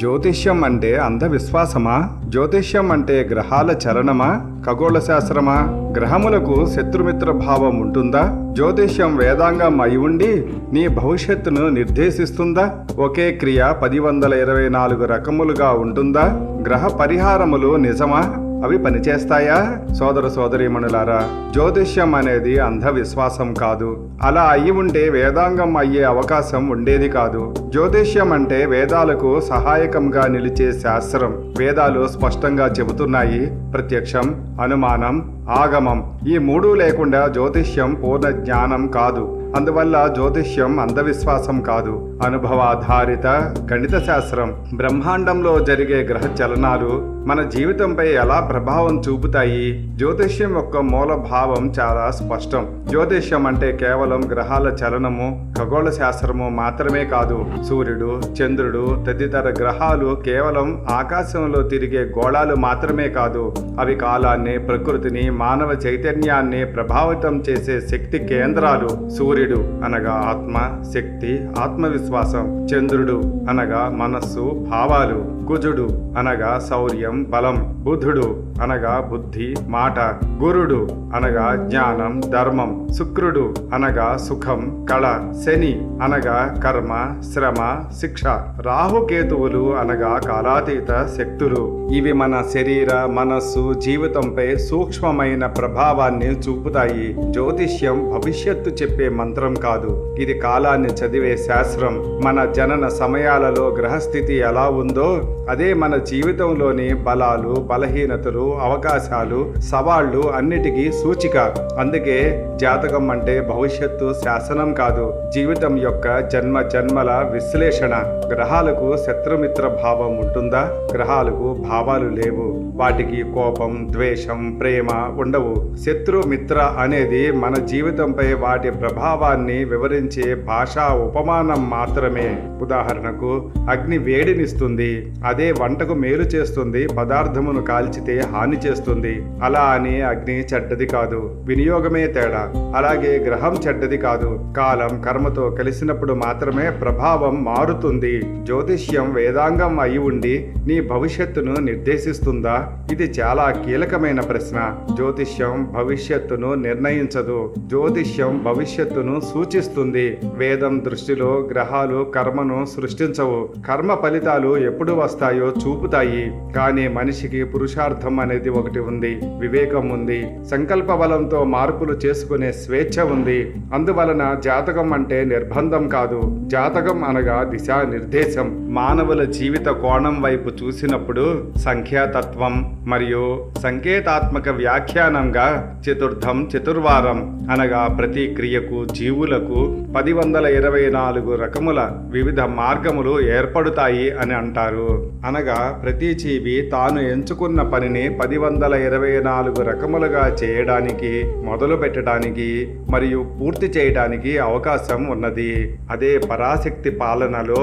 జ్యోతిష్యం అంటే అంధవిశ్వాసమా? జ్యోతిష్యం అంటే గ్రహాల చలనమా? ఖగోళ శాస్త్రమా గ్రహములకు శత్రుమిత్ర భావం ఉంటుందా? జ్యోతిష్యం వేదాంగం అయి ఉండి నీ భవిష్యత్తును నిర్దేశిస్తుందా? ఒకే క్రియ పది వందల ఇరవై నాలుగు రకములుగా ఉంటుందా? గ్రహ పరిహారములు నిజమా? అవి పనిచేస్తాయా? సోదర సోదరీమణులారా జ్యోతిష్యం అనేది అంధవిశ్వాసం కాదు. అలా అయి ఉంటే వేదాంగం అయ్యే అవకాశం ఉండేది కాదు. జ్యోతిష్యం అంటే వేదాలకు సహాయకంగా నిలిచే శాస్త్రం. వేదాలు స్పష్టంగా చెబుతున్నాయి. ప్రత్యక్షం అనుమానం ఆగమం ఈ మూడు లేకుండా జ్యోతిష్యం పూర్ణ జ్ఞానం కాదు. అందువల్ల జ్యోతిష్యం అంధవిశ్వాసం కాదు. అనుభవాధారిత గణిత శాస్త్రం బ్రహ్మాండంలో జరిగే గ్రహ చలనాలు మన జీవితంపై ఎలా ప్రభావం చూపుతాయి? జ్యోతిష్యం యొక్క మూల భావం చాలా స్పష్టం. జ్యోతిష్యం అంటే కేవలం గ్రహాల చలనము ఖగోళ శాస్త్రము మాత్రమే కాదు. సూర్యుడు చంద్రుడు తదితర గ్రహాలు కేవలం ఆకాశంలో తిరిగే గోళాలు మాత్రమే కాదు. అవి కాలాన్ని ప్రకృతిని మానవ చైతన్యాన్ని ప్రభావితం చేసే శక్తి కేంద్రాలు. సూర్యుడు అనగా ఆత్మ శక్తి ఆత్మవిశ్వాసం చంద్రుడు అనగా మనస్సు భావాలు కుజుడు అనగా శౌర్యం బలం బుధుడు అనగా బుద్ధి మాట గురుడు అనగా జ్ఞానం ధర్మం శుక్రుడు అనగా సుఖం కళ శని అనగా కర్మ శ్రమ శిక్ష. రాహుకేతువులు అనగా కాలాతీత శక్తులు. ఇవి మన శరీర మనస్సు జీవితంపై సూక్ష్మమైన ప్రభావాన్ని చూపుతాయి. జ్యోతిష్యం భవిష్యత్తు చెప్పే మంత్రం కాదు. ఇది కాలాన్ని చదివే శాస్త్రం. మన జనన సమయాలలో గ్రహస్థితి ఎలా ఉందో అదే మన జీవితంలోని బలాలు బలహీనతలు అవకాశాలు సవాళ్ళు అన్నిటికీ సూచిక. అందుకే జాతకం అంటే భవిష్యత్తు శాసనం కాదు. జీవితం యొక్క జన్మ జన్మల విశ్లేషణ. గ్రహాలకు శత్రుమిత్ర భావం ఉంటుందా? గ్రహాలకు భావాలు లేవు. వాటికి కోపం ద్వేషం ప్రేమ ఉండవు. శత్రు మిత్ర అనేది మన జీవితంపై వాటి ప్రభావం భావాన్ని వివరించే భాషా ఉపమానం మాత్రమే. ఉదాహరణకు అగ్ని వేడినిస్తుంది అదే వంటకు మేలు చేస్తుంది పదార్థమును కాల్చితే హాని చేస్తుంది. అలా అని అగ్ని చెడ్డది కాదు వినియోగమే తేడా. అలాగే గ్రహం చెడ్డది కాదు కాలం కర్మతో కలిసినప్పుడు మాత్రమే ప్రభావం మారుతుంది. జ్యోతిష్యం వేదాంగం అయి ఉండి నీ భవిష్యత్తును నిర్దేశిస్తుందా? ఇది చాలా కీలకమైన ప్రశ్న. జ్యోతిష్యం భవిష్యత్తును నిర్ణయించదు జ్యోతిష్యం భవిష్యత్తును సూచిస్తుంది. వేదం దృష్టిలో గ్రహాలు కర్మను సృష్టించవు. కర్మ ఫలితాలు ఎప్పుడు వస్తాయో చూపుతాయి. కానీ మనిషికి పురుషార్థం అనేది ఒకటి ఉంది. వివేకం ఉంది. సంకల్ప బలంతో మార్పులు చేసుకునే స్వేచ్ఛ ఉంది. అందువలన జాతకం అంటే నిర్బంధం కాదు. జాతకం అనగా దిశా నిర్దేశం మానవుల జీవిత కోణం వైపు చూసినప్పుడు సంఖ్యాతత్వం మరియు సంకేతాత్మక వ్యాఖ్యానంగా చతుర్థం చతుర్వారం అనగా ప్రతి క్రియకు జీవులకు పది వందల ఇరవై నాలుగు రకముల వివిధ మార్గములు ఏర్పడుతాయి అని అంటారు. అనగా ప్రతి జీవి తాను ఎంచుకున్న పనిని పది వందల ఇరవై నాలుగు రకములుగా చేయడానికి మొదలు పెట్టడానికి మరియు పూర్తి చేయడానికి అవకాశం ఉన్నది. అదే పరాశక్తి పాలనలో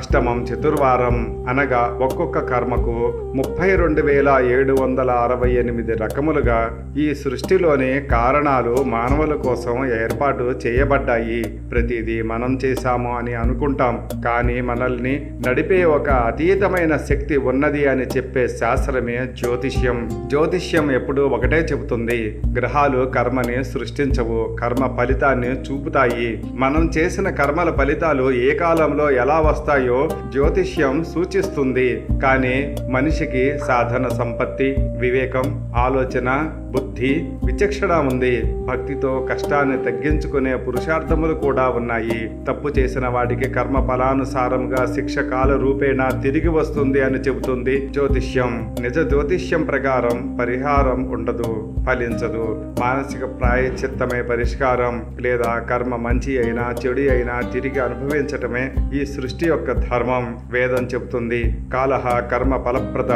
అష్టమం చతుర్వారం అనగా ఒక్కొక్క కర్మకు ముప్పై రెండు వేల ఏడు వందల అరవై ఎనిమిది రకములుగా ఈ సృష్టిలోని కారణాలు మానవుల కోసం ఏర్పాటు చేయ చేయబడ్డాయి. ప్రతిదీ మనం చేశాము అని అనుకుంటాం. కానీ మనల్ని నడిపే ఒక అతీతమైన శక్తి ఉన్నది అని చెప్పే శాస్త్రమే జ్యోతిష్యం. జ్యోతిష్యం ఎప్పుడూ ఒకటే చెబుతుంది. గ్రహాలు కర్మని సృష్టించవు. కర్మ ఫలితాన్ని చూపుతాయి. మనం చేసిన కర్మల ఫలితాలు ఏ కాలంలో ఎలా వస్తాయో జ్యోతిష్యం సూచిస్తుంది. కానీ మనిషికి సాధన సంపత్తి వివేకం ఆలోచన బుద్ధి విచక్షణ ఉంది. భక్తితో కష్టాన్ని తగ్గించుకునే పురుషార్థములు కూడా ఉన్నాయి. తప్పు చేసిన వాడికి కర్మ ఫలానుసారంగా శిక్ష కాల రూపేణా తిరిగి వస్తుంది అని చెబుతుంది జ్యోతిష్యం. నిజ జ్యోతిష్యం ప్రకారం పరిహారం ఉండదు ఫలించదు. మానసిక ప్రాయచిత్తమే పరిష్కారం. లేదా కర్మ మంచి అయినా చెడు అయినా తిరిగి అనుభవించటమే ఈ సృష్టి యొక్క ధర్మం. వేదం చెబుతుంది కాలహ కర్మ ఫలప్రద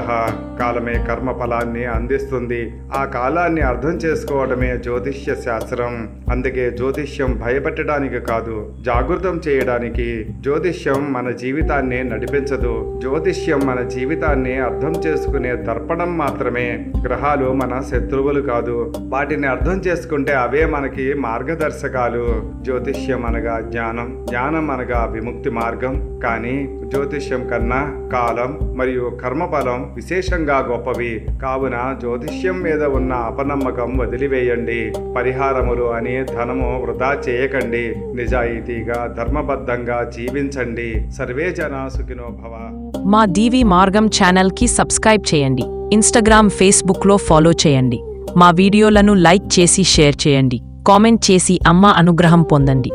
కాలమే కర్మ ఫలాన్ని అందిస్తుంది. ఆ కాలాన్ని అర్థం చేసుకోవడమే జ్యోతిష్య శాస్త్రం. అందుకే జ్యోతిష్యం భయపెట్టడానికి కాదు జాగృతం చేయడానికి జ్యోతిష్యం మన జీవితాన్ని నడిపించదు. జ్యోతిష్యం మన జీవితాన్ని అర్థం చేసుకునే దర్పణం మాత్రమే గ్రహాలు మన శత్రువులు కాదు. వాటిని అర్థం చేసుకుంటే అవే మనకి మార్గదర్శకాలు. జ్యోతిష్యం అనగా జ్ఞానం జ్ఞానం అనగా విముక్తి మార్గం. కానీ జ్యోతిష్యం కన్నా కాలం మరియు కర్మఫలం విశేషంగా గొప్పవి. కావున జ్యోతిష్యం మీద ఉన్న అపనమ్మకం వదిలివేయండి. పరిహారములు అని ధనము వృధా చేయకండి. నిజాయితీగా ధర్మబద్ధంగా జీవించండి. సర్వే జనా భవ. మా డివి మార్గం ఛానల్కి సబ్స్క్రైబ్ చేయండి. ఇన్స్టాగ్రామ్ ఫేస్బుక్లో ఫాలో చేయండి. మా వీడియోలను లైక్ చేసి షేర్ చేయండి. కామెంట్ చేసి అమ్మ అనుగ్రహం పొందండి.